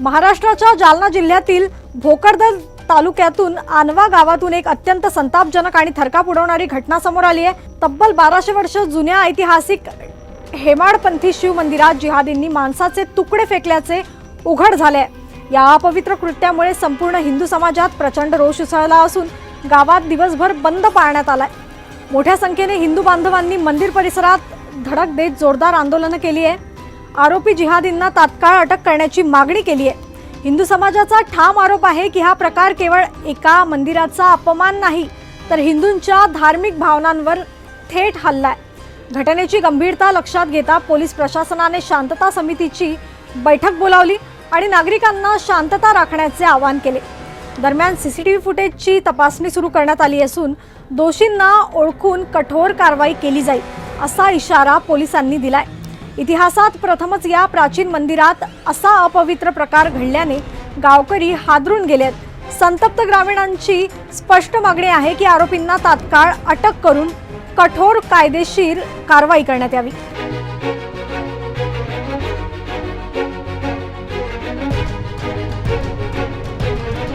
महाराष्ट्राच्या जालना जिल्ह्यातील भोकरदन तालुक्यातून आनवा गावातून एक अत्यंत संतापजनक आणि थरकाप उडवणारी घटना समोर आली आहे. तब्बल बाराशे वर्ष जुन्या ऐतिहासिक हेमाडपंथी शिव मंदिरात जिहादींनी माणसाचे तुकडे फेकल्याचे उघड झाले. या अपवित्र कृत्यामुळे संपूर्ण हिंदू समाजात प्रचंड रोष उसळला असून गावात दिवसभर बंद पाळण्यात आलाय. मोठ्या संख्येने हिंदू बांधवांनी मंदिर परिसरात धडक देत जोरदार आंदोलनं केली आहे. आरोपी जिहादींना तात्काळ अटक करण्याची मागणी केली आहे. हिंदू समाजाचा ठाम आरोप आहे की हा प्रकार केवळ एका मंदिराचा अपमान नाही तर हिंदूंच्या धार्मिक भावनांवर थेट हल्ला आहे. घटनेची गंभीरता लक्षात घेता पोलीस प्रशासनाने शांतता समितीची बैठक बोलावली आणि नागरिकांना शांतता राखण्याचे आवाहन केले. दरम्यान सीसीटीव्ही फुटेजची तपासणी सुरू करण्यात आली असून दोषींना ओळखून कठोर कारवाई केली जाईल असा इशारा पोलिसांनी दिलाय. इतिहासात प्रथमच या प्राचीन मंदिरात असा अपवित्र प्रकार घडल्याने गावकरी हादरून गेलेत. संतप्त ग्रामीणांची स्पष्ट मागणी आहे की आरोपींना तात्काळ अटक करून कठोर कायदेशीर कारवाई करण्यात यावी.